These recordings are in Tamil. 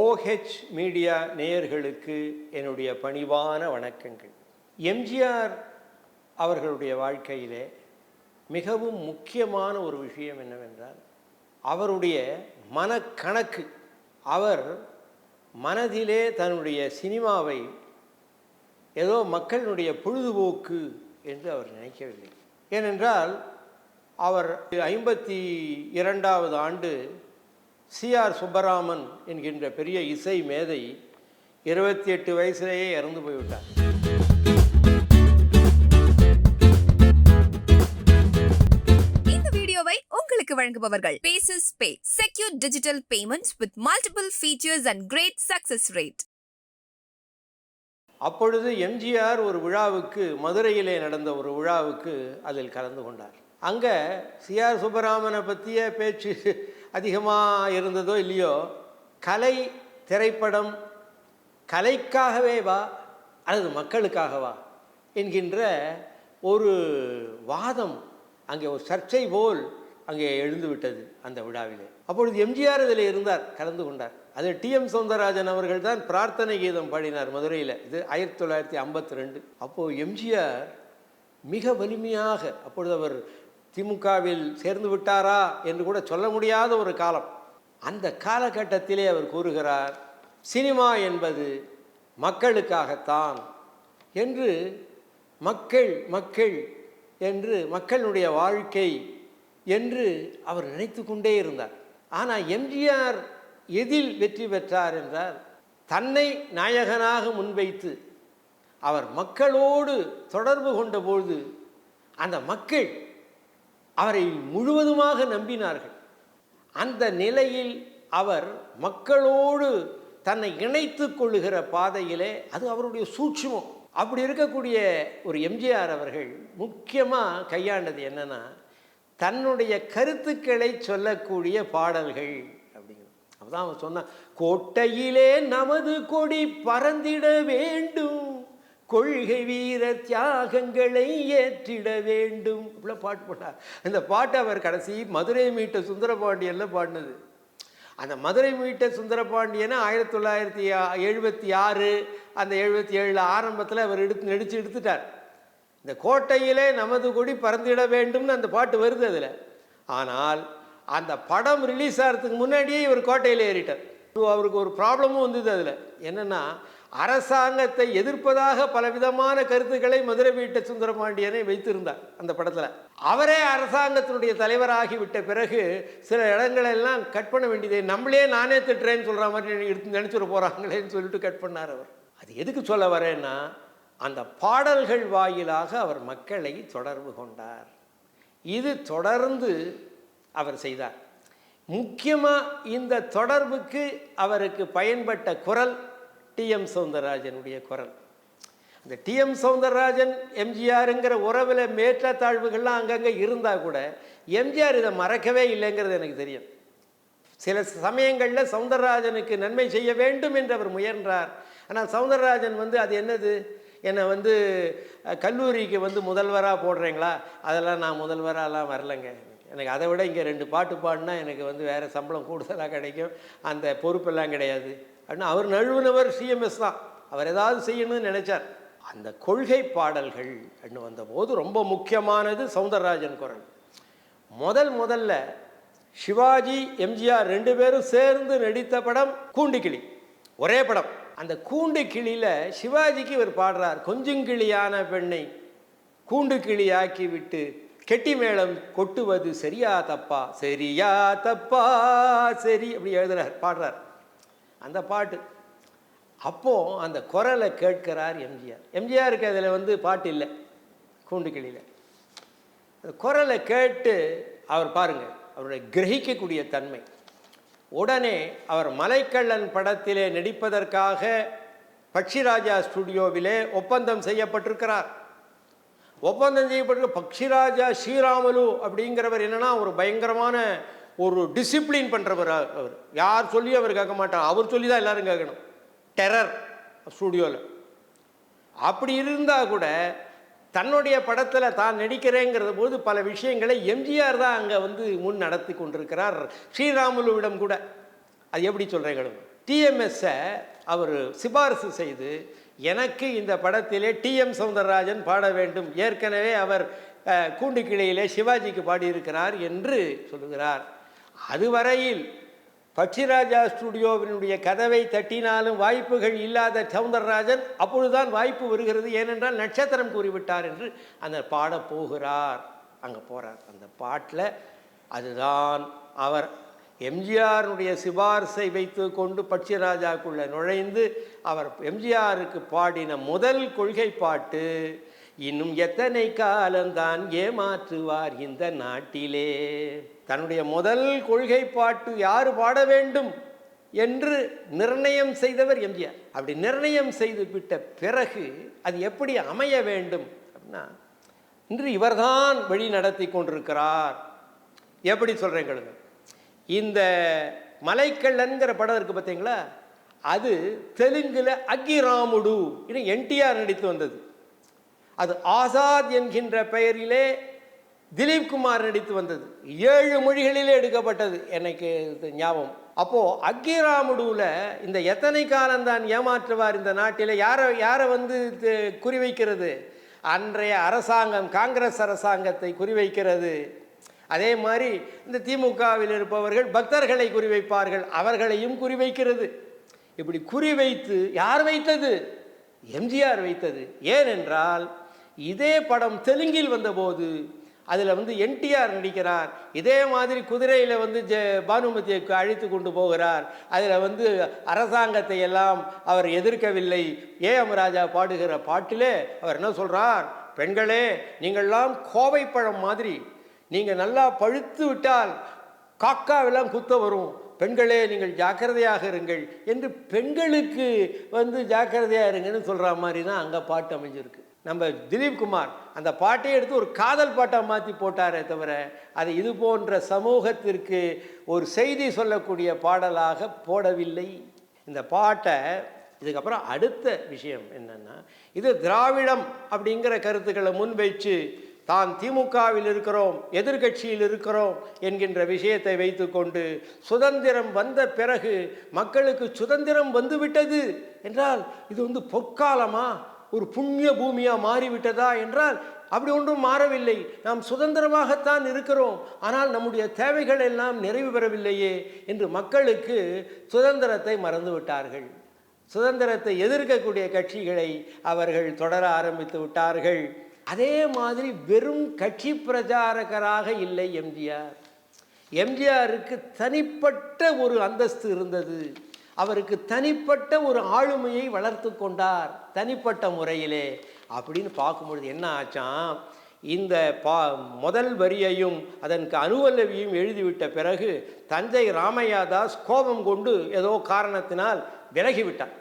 ஓஹெச் மீடியா நேயர்களுக்கு என்னுடைய பணிவான வணக்கங்கள். எம்ஜிஆர் அவர்களுடைய வாழ்க்கையிலே மிகவும் முக்கியமான ஒரு விஷயம் என்னவென்றால் அவருடைய மனக்கணக்கு அவர் மனதிலே தன்னுடைய சினிமாவை ஏதோ மக்களினுடைய பொழுதுபோக்கு என்று அவர் நினைக்கவில்லை. ஏனென்றால் அவர் ஐம்பத்தி இரண்டாவது ஆண்டு சிஆர் சுப்பராமன் என்கின்ற பெரிய இசை மேதை இருபத்தி எட்டு வயசுலேயே இறந்து போய்விட்டார். இந்த வீடியோவை உங்களுக்கு வழங்குபவர்கள் பேசஸ் பே secure digital payments with multiple features and great success rate அப்பொழுது எம்ஜிஆர் ஒரு விழாவுக்கு மதுரையிலே நடந்த ஒரு விழாவுக்கு அதில் கலந்து கொண்டார். அங்கே சிஆர் சுப்பராமனை பற்றிய பேச்சு அதிகமாக இருந்ததோ இல்லையோ கலை திரைப்படம் கலைக்காகவே வா அல்லது மக்களுக்காகவா என்கின்ற ஒரு வாதம் அங்கே ஒரு சர்ச்சை போல் அங்கே எழுந்து விட்டது அந்த விழாவிலே. அப்பொழுது எம்ஜிஆர் இதில் இருந்தார் கலந்து கொண்டார். அது டிஎம் சௌந்தரராஜன் அவர்கள் தான் பிரார்த்தனை கீதம் பாடினார் மதுரையில். இது ஆயிரத்தி தொள்ளாயிரத்தி ஐம்பத்தி ரெண்டு. அப்போது எம்ஜிஆர் மிக வலிமையாக அப்பொழுது அவர் திமுகவில் சேர்ந்து விட்டாரா என்று கூட சொல்ல முடியாத ஒரு காலம். அந்த காலகட்டத்திலே அவர் கூறுகிறார் சினிமா என்பது மக்களுக்காகத்தான் என்று மக்கள் மக்கள் என்று மக்களுடைய வாழ்க்கை என்று அவர் நினைத்து கொண்டே இருந்தார். ஆனால் எம்ஜிஆர் எதில் வெற்றி பெற்றார் என்றால் தன்னை நாயகனாக முன்வைத்து அவர் மக்களோடு தொடர்பு கொண்டபொழுது அந்த மக்கள் அவரை முழுவதுமாக நம்பினார்கள். அந்த நிலையில் அவர் மக்களோடு தன்னை இணைத்து கொள்ளுகிற பாதையிலே அது அவருடைய சூட்சமம். அப்படி இருக்கக்கூடிய ஒரு எம்ஜிஆர் அவர்கள் முக்கியமாக கையாண்டது என்னென்னா தன்னுடைய கருத்துக்களை சொல்லக்கூடிய பாடல்கள் அப்படிங்கிறது அப்பதான் அவன் சொன்னான் கோட்டையிலே நமது கொடி பறந்திட வேண்டும். கொள்கை வீரர் தியாகங்களை ஏற்றிட வேண்டும். இப்படிலாம் பாட்டு போட்டார் அந்த பாட்டை அவர் கடைசி மதுரை மீட்ட சுந்தரபாண்டியன்ல பாடினது. அந்த மதுரை மீட்ட சுந்தரபாண்டியனை ஆயிரத்தி தொள்ளாயிரத்தி எழுபத்தி ஆறு அந்த எழுபத்தி ஏழில் ஆரம்பத்தில் அவர் எடுத்து நடித்து எடுத்துட்டார். இந்த கோட்டையிலே நமது கொடி பறந்திட வேண்டும்னு அந்த பாட்டு வருது அதில். ஆனால் அந்த படம் ரிலீஸ் ஆகிறதுக்கு முன்னாடியே இவர் கோட்டையில் ஏறிட்டார். அவருக்கு ஒரு ப்ராப்ளமும் வந்தது அதில். என்னென்னா அரசாங்கத்தை எதிர்ப்பதாக பலவிதமான கருத்துக்களை மதுரை வீட்டை சுந்தரபாண்டியனை வைத்திருந்தார் அந்த படத்தில். அவரே அரசாங்கத்தினுடைய தலைவராகிவிட்ட பிறகு சில இடங்களெல்லாம் கட் பண்ண வேண்டியது. நம்மளே நானே திட்டுறேன்னு சொல்கிற மாதிரி எடுத்து நினச்சிட போகிறாங்களேன்னு சொல்லிட்டு கட் பண்ணார் அவர். அது எதுக்கு சொல்ல வரேன்னா அந்த பாடல்கள் வாயிலாக அவர் மக்களை தொடர்பு கொண்டார். இது தொடர்ந்து அவர் செய்தார். முக்கியமாக இந்த தொடர்புக்கு அவருக்கு பயன்பட்ட குரல் டிஎம் சவுந்தரராஜனுடைய குரல். அந்த டிஎம் சவுந்தரராஜன் எம்ஜிஆருங்கிற உறவில் மேற்றத்தாழ்வுகள்லாம் அங்கங்கே இருந்தால் கூட எம்ஜிஆர் இதை மறக்கவே இல்லைங்கிறது எனக்கு தெரியும். சில சமயங்களில் சௌந்தரராஜனுக்கு நன்மை செய்ய வேண்டும் என்று அவர் முயன்றார். ஆனால் சௌந்தரராஜன் வந்து அது என்னது? என்னை வந்து கல்லூரிக்கு வந்து முதல்வராக போடுறீங்களா? அதெல்லாம் நான் முதல்வராலாம் வரலைங்க. எனக்கு அதை விட இங்கே ரெண்டு பாட்டு பாடினா எனக்கு வந்து வேறு சம்பளம் கூடுதலாக கிடைக்கும். அந்த பொறுப்பெல்லாம் கிடையாது. அப்படின்னு அவர் நழுவுனவர் சிஎம்எஸ் தான். அவர் ஏதாவது செய்யணும்னு நினைச்சார். அந்த கொள்கை பாடல்கள் அப்படின்னு வந்தபோது ரொம்ப முக்கியமானது சௌந்தரராஜன் குரல். முதல் முதல்ல சிவாஜி எம்ஜிஆர் ரெண்டு பேரும் சேர்ந்து நடித்த படம் கூண்டுக்கிளி. ஒரே படம். அந்த கூண்டு கிளியில் சிவாஜிக்கு இவர் பாடுறார் கொஞ்சங்கிளியான பெண்ணை கூண்டு கிளியாக்கி விட்டு கெட்டி மேளம் கொட்டுவது சரியா தப்பா? சரியா தப்பா சரி அப்படி எழுதுறார் பாடுறார். அந்த பாட்டு. அப்போது அந்த குரலை கேட்கிறார் எம்ஜிஆர். எம்ஜிஆருக்கு அதில் வந்து பாட்டு இல்லை. கூண்டுக்கிளியில். அந்த குரலை கேட்டு அவர் பாருங்கள் அவருடைய கிரகிக்கக்கூடிய தன்மை. உடனே அவர் மலைக்கள்ளன் படத்திலே நடிப்பதற்காக பக்ஷிராஜா ஸ்டுடியோவிலே ஒப்பந்தம் செய்யப்பட்டிருக்கிறார். ஒப்பந்தம் செய்யப்பட்டிருக்க பக்ஷிராஜா ஸ்ரீராமலு அப்படிங்கிறவர் என்னன்னா ஒரு பயங்கரமான ஒரு டிசிப்ளின் பண்ணுறவர் அவர். யார் சொல்லி அவர் கேட்க மாட்டார் அவர் சொல்லி தான் எல்லோரும் கேட்கணும். டெரர் ஸ்டுடியோவில் அப்படி இருந்தால் கூட தன்னுடைய படத்தில் தான் நடிக்கிறேங்கிறத போது பல விஷயங்களை எம்ஜிஆர் தான் அங்கே வந்து முன் நடத்தி கொண்டிருக்கிறார் ஸ்ரீராமுலுவிடம் கூட. அது எப்படி சொல்கிறீங்க டிஎம்எஸ்ஸை அவர் சிபாரிசு செய்து எனக்கு இந்த படத்திலே டிஎம் சௌந்தரராஜன் பாட வேண்டும். ஏற்கனவே அவர் கூண்டுக்கிளையிலே சிவாஜிக்கு பாடியிருக்கிறார் என்று சொல்லுகிறார். அதுவரையில் பட்சிராஜா ஸ்டுடியோவினுடைய கதவை தட்டினாலும் வாய்ப்புகள் இல்லாத சவுந்தரராஜன் அப்பொழுதுதான் வாய்ப்பு வருகிறது. ஏனென்றால் நட்சத்திரம் கூறிவிட்டார் என்று அந்த பாட போகிறார். அங்கே போகிறார் அந்த பாட்டில் அதுதான் அவர். எம்ஜிஆருடைய சிபார்சை வைத்து கொண்டு பட்சிராஜாக்குள்ளே நுழைந்து அவர் எம்ஜிஆருக்கு பாடின முதல் கொள்கை பாட்டு இன்னும் எத்தனை காலம்தான் ஏமாற்றுவார் இந்த நாட்டிலே? தன்னுடைய முதல் கொள்கை பாட்டு யார் பாட வேண்டும் என்று நிர்ணயம் செய்தவர் எம்ஜிஆர். அப்படி நிர்ணயம் செய்து விட்ட பிறகு அது எப்படி அமைய வேண்டும் அப்படின்னா இன்று இவர்தான் வழி நடத்தி கொண்டிருக்கிறார். எப்படி சொல்கிறேன் கேளுங்க இந்த மலைக்கல்லன்கிற படம் இருக்குது பார்த்தீங்களா? அது தெலுங்கில் அக்கிராமுடு இது என்டிஆர் நடித்து வந்தது. அது ஆசாத் என்கின்ற பெயரிலே திலீப் குமார் நடித்து வந்தது. ஏழு மொழிகளிலே எடுக்கப்பட்டது. எனக்கு ஞாபகம்? அப்போது அக்கிராமுடுவில் இந்த எத்தனை காலம்தான் ஏமாற்றுவார் இந்த நாட்டில்? யாரை யாரை வந்து குறிவைக்கிறது? அன்றைய அரசாங்கம் காங்கிரஸ் அரசாங்கத்தை குறிவைக்கிறது. அதே மாதிரி இந்த திமுகவில் இருப்பவர்கள் பக்தர்களை குறிவைப்பார்கள். அவர்களையும் குறிவைக்கிறது. இப்படி குறிவைத்து யார் வைத்தது? எம்ஜிஆர் வைத்தது. ஏனென்றால் இதே படம் தெலுங்கில் வந்தபோது அதில் வந்து என்டிஆர் நடிக்கிறார். இதே மாதிரி குதிரையில் வந்து ஜெ பானுமதியை அழைத்து கொண்டு போகிறார். அதில் வந்து அரசாங்கத்தை எல்லாம் அவர் எதிர்க்கவில்லை. ஏ எம் ராஜா பாடுகிற பாட்டிலே அவர் என்ன சொல்கிறார் பெண்களே நீங்கள்லாம் கோவைப்பழம் மாதிரி. நீங்கள் நல்லா பழுத்து விட்டால் காக்காவெல்லாம் குத்த வரும். பெண்களே நீங்கள் ஜாக்கிரதையாக இருங்கள். என்று பெண்களுக்கு வந்து ஜாக்கிரதையாக இருங்கன்னு சொல்கிற மாதிரி தான் அங்கே பாட்டு அமைஞ்சிருக்கு. நம்ம திலீப் குமார் அந்த பாட்டையே எடுத்து ஒரு காதல் பாட்டாக மாற்றி போட்டாரே தவிர அது இது போன்ற சமூகத்திற்கு ஒரு செய்தி சொல்லக்கூடிய பாடலாக போடவில்லை. இந்த பாட்டை இதுக்கப்புறம் அடுத்த விஷயம் என்னென்னா இது திராவிடம் அப்படிங்கிற கருத்துக்களை முன்வைச்சு தான் திமுகவில் இருக்கிறோம் எதிர்க்கட்சியில் இருக்கிறோம் என்கின்ற விஷயத்தை வைத்துக்கொண்டு சுதந்திரம் வந்த பிறகு மக்களுக்கு சுதந்திரம் வந்துவிட்டது என்றால் இது வந்து பொற்காலமா? ஒரு புண்ணிய பூமியாக மாறிவிட்டதா என்றால் அப்படி ஒன்றும் மாறவில்லை. நாம் சுதந்திரமாகத்தான் இருக்கிறோம். ஆனால் நம்முடைய தேவைகள் எல்லாம் நிறைவு பெறவில்லையே என்று மக்களுக்கு சுதந்திரத்தை மறந்துவிட்டார்கள். சுதந்திரத்தை எதிர்க்கக்கூடிய கட்சிகளை அவர்கள் தொடர ஆரம்பித்து விட்டார்கள். அதே மாதிரி வெறும் கட்சி பிரச்சாரகராக இல்லை எம்ஜிஆர். எம்ஜிஆருக்கு தனிப்பட்ட ஒரு அந்தஸ்து இருந்தது. அவருக்கு தனிப்பட்ட ஒரு ஆளுமையை வளர்த்து கொண்டார் தனிப்பட்ட முறையிலே. அப்படின்னு பார்க்கும்பொழுது என்ன ஆச்சாம் இந்த பா முதல் வரியையும் அதற்கு அனுவல்லவியும் எழுதிவிட்ட பிறகு தஞ்சை ராமையாதாஸ் கோபம் கொண்டு ஏதோ காரணத்தினால் விலகிவிட்டார்.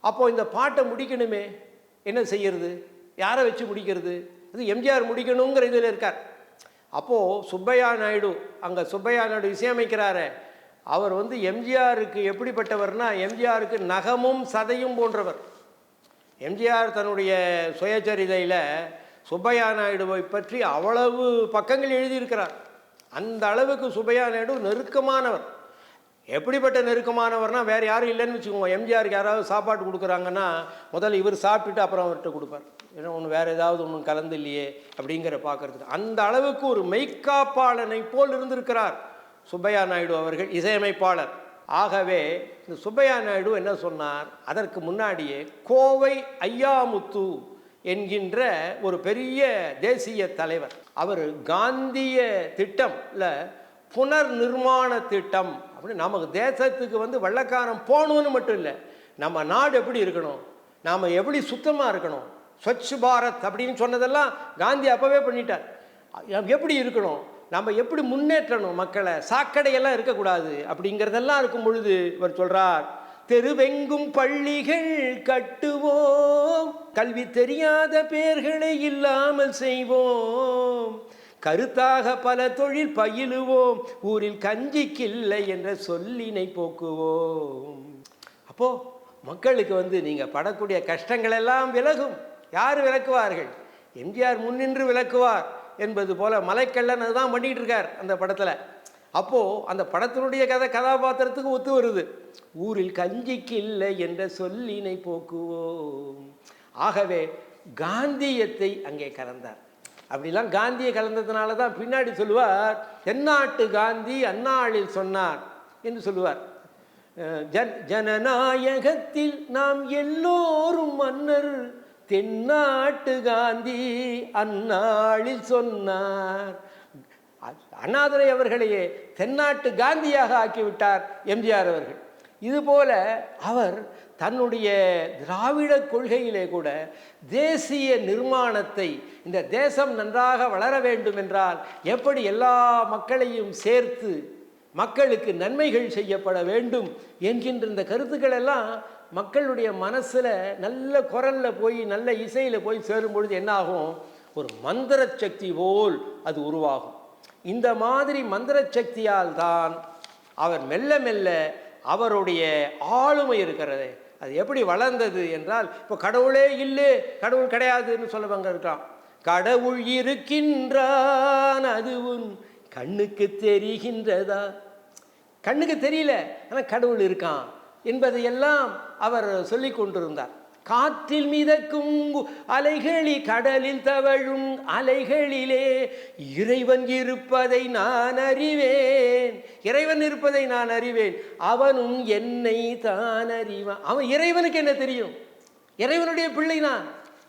அப்போது இந்த பாட்டை முடிக்கணுமே என்ன செய்யறது? யாரை வச்சு முடிக்கிறது? அது எம்ஜிஆர் முடிக்கணுங்கிற இதில் இருக்கார். அப்போது சுப்பையா நாயுடு அங்கே சுப்பையா நாயுடு இசையமைக்கிறாரே அவர் வந்து எம்ஜிஆருக்கு எப்படிப்பட்டவர்னா எம்ஜிஆருக்கு நகமும் சதையும் போன்றவர். எம்ஜிஆர் தன்னுடைய சுயச்சரிதையில் சுப்பையா நாயுடுவை பற்றி அவ்வளவு பக்கங்கள் எழுதியிருக்கிறார். அந்த அளவுக்கு சுப்பையா நாயுடு நெருக்கமானவர். எப்படிப்பட்ட நெருக்கமானவர்னால் வேறு யாரும் இல்லைன்னு வச்சுக்கோங்க. எம்ஜிஆருக்கு யாராவது சாப்பாடு கொடுக்குறாங்கன்னா முதல்ல இவர் சாப்பிட்டுட்டு அப்புறம் அவர்கிட்ட கொடுப்பார். ஏன்னா ஒன்று வேறு ஏதாவது ஒன்றும் கலந்து இல்லையே அப்படிங்கிற பார்க்கறதுக்கு. அந்த அளவுக்கு ஒரு மெய்க்காப்பாளனை போல் இருந்திருக்கிறார். சுப்பையா நாயுடு அவர்கள் இசையமைப்பாளர். ஆகவே இந்த சுப்பையா நாயுடு என்ன சொன்னார்? அதற்கு முன்னாடியே கோவை ஐயாமுத்து என்கின்ற ஒரு பெரிய தேசிய தலைவர். அவர் காந்திய திட்டம்ல புனர் நிர்மாண திட்டம். அப்படின்னு நமக்கு தேசத்துக்கு வந்து வெள்ளக்காரன் போகணும்னு மட்டும் இல்லை. நம்ம நாடு எப்படி இருக்கணும்? நாம் எப்படி சுத்தமாக இருக்கணும்? ஸ்வச் பாரத் அப்படின்னு சொன்னதெல்லாம் காந்தி அப்போவே பண்ணிட்டார். எப்படி இருக்கணும்? நம்ம எப்படி முன்னேற்றணும் மக்களை? சாக்கடையெல்லாம் இருக்கக்கூடாது. அப்படிங்கிறதெல்லாம் இருக்கும் பொழுது இவர் சொல்கிறார் தெருவெங்கும் பள்ளிகள் கட்டுவோம். கல்வி தெரியாத பேர்களை இல்லாமல் செய்வோம். கருத்தாக பல தொழில் பயிலுவோம். ஊரில் கஞ்சிக்கில்லை என்ற சொல்லினை போக்குவோம். அப்போ மக்களுக்கு வந்து நீங்கள் படக்கூடிய கஷ்டங்கள் எல்லாம் விலகும். யார் விளக்குவார்கள்? எம்ஜிஆர் முன்னின்று விளக்குவார். என்பது போல் மலைக்கல்லன் அதுதான் பண்ணிகிட்டு இருக்கார் அந்த படத்தில். அப்போது அந்த படத்தினுடைய கதை கதாபாத்திரத்துக்கு ஒத்து வருது. ஊரில் கஞ்சிக்கு இல்லை என்ற சொல்லினை போக்குவோம். ஆகவே காந்தியத்தை அங்கே கலந்தார். அப்படிலாம் காந்தியை கலந்ததுனால தான் பின்னாடி சொல்லுவார் தென்னாட்டு காந்தி அந்நாளில் சொன்னார் என்று சொல்லுவார். ஜன் ஜனநாயகத்தில் நாம் எல்லோரும் மன்னர் தென்னாட்டு காந்தி அந்நாளில் சொன்னார். அண்ணாதுரை அவர்களையே தென்னாட்டு காந்தியாக ஆக்கிவிட்டார் எம்ஜிஆர் அவர்கள். இதுபோல அவர் தன்னுடைய திராவிட கொள்கையிலே கூட தேசிய நிர்மாணத்தை இந்த தேசம் நன்றாக வளர வேண்டும் என்றால் எப்படி எல்லா மக்களையும் சேர்த்து மக்களுக்கு நன்மைகள் செய்யப்பட வேண்டும் என்கின்ற இந்த கருத்துக்கள் எல்லாம் மக்களுடைய மனசில் நல்ல குரலில் போய் நல்ல இசையில் போய் சேரும் பொழுது என்னாகும்? ஒரு மந்திர சக்தி போல் அது உருவாகும். இந்த மாதிரி மந்திர சக்தியால் தான் அவர் மெல்ல மெல்ல அவருடைய ஆளுமை இருக்கிறது. அது எப்படி வளர்ந்தது என்றால் இப்போ கடவுளே இல்லை கடவுள் கிடையாதுன்னு சொல்லுவாங்க இருக்கலாம். கடவுள் இருக்கின்றான் அதுவும் கண்ணுக்கு தெரிகின்றதா? கண்ணுக்கு தெரியல ஆனால் கடவுள் இருக்கான். என்பதையெல்லாம் அவர் சொல்லி கொண்டிருந்தார். காற்றில் மிதக்கும் அலைகளி கடலில் தவழும் அலைகளிலே இறைவன் இருப்பதை நான் அறிவேன். இறைவன் இருப்பதை நான் அறிவேன். அவனும் என்னை தான் அறிவான். அவன் இறைவனுக்கு என்ன தெரியும்? இறைவனுடைய பிள்ளை நான்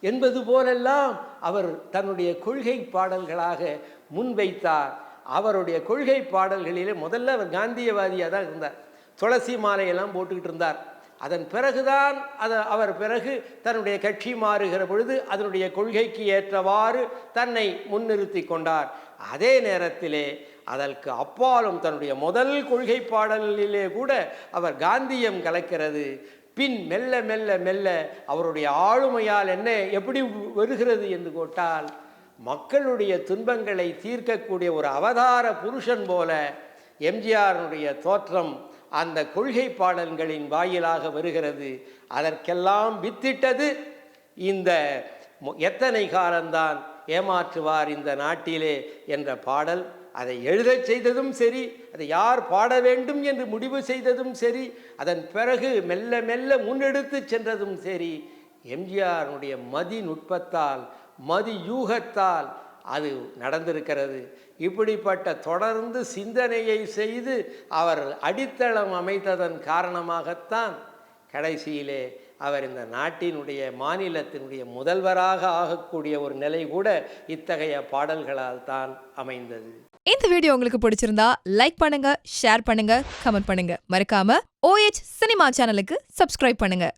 என்பது போலெல்லாம் அவர் தன்னுடைய கொள்கை பாடல்களாக முன்வைத்தார். அவருடைய கொள்கை பாடல்களிலே முதல்ல அவர் காந்தியவாதியாக தான் இருந்தார். துளசி மாலையெல்லாம் போட்டுக்கிட்டு இருந்தார். அதன் பிறகுதான் அதை அவர் பிறகு தன்னுடைய கட்சி மாறுகிற பொழுது அதனுடைய கொள்கைக்கு ஏற்றவாறு தன்னை முன்னிறுத்தி கொண்டார். அதே நேரத்திலே அதற்கு அப்பாலும் தன்னுடைய முதல் கொள்கை பாடலிலே கூட அவர் காந்தியம் கலக்கிறது. பின் மெல்ல மெல்ல மெல்ல அவருடைய ஆளுமையால் என்ன எப்படி வருகிறது என்று கேட்டால் மக்களுடைய துன்பங்களை தீர்க்கக்கூடிய ஒரு அவதார புருஷன் போல எம்ஜிஆருடைய தோற்றம் அந்த கொள்கை பாடல்களின் வாயிலாக வருகிறது. அதற்கெல்லாம் வித்திட்டது இந்த எத்தனை காலம்தான் ஏமாற்றுவார் இந்த நாட்டிலே என்ற பாடல். அதை எழுதச் செய்ததும் சரி அதை யார் பாட வேண்டும் என்று முடிவு செய்ததும் சரி அதன் பிறகு மெல்ல மெல்ல முன்னெடுத்து சென்றதும் சரி எம்ஜிஆருடைய மதி நுட்பத்தால் மதி யூகத்தால் அது நடந்திருக்கிறது. இப்படிப்பட்ட தொடர்ந்து சிந்தனையை செய்து அவர் அடித்தளம் அமைத்ததன் காரணமாகத்தான் கடைசியிலே அவர் இந்த நாட்டினுடைய மாநிலத்தினுடைய முதல்வராக ஆகக்கூடிய ஒரு நிலை கூட இத்தகைய பாடல்களால் தான் அமைந்தது. இந்த வீடியோ உங்களுக்கு பிடிச்சிருந்தா லைக் பண்ணுங்க ஷேர் பண்ணுங்க கமெண்ட் பண்ணுங்க. மறக்காம ஓஎச் சினிமா சேனலுக்கு சப்ஸ்கிரைப் பண்ணுங்க.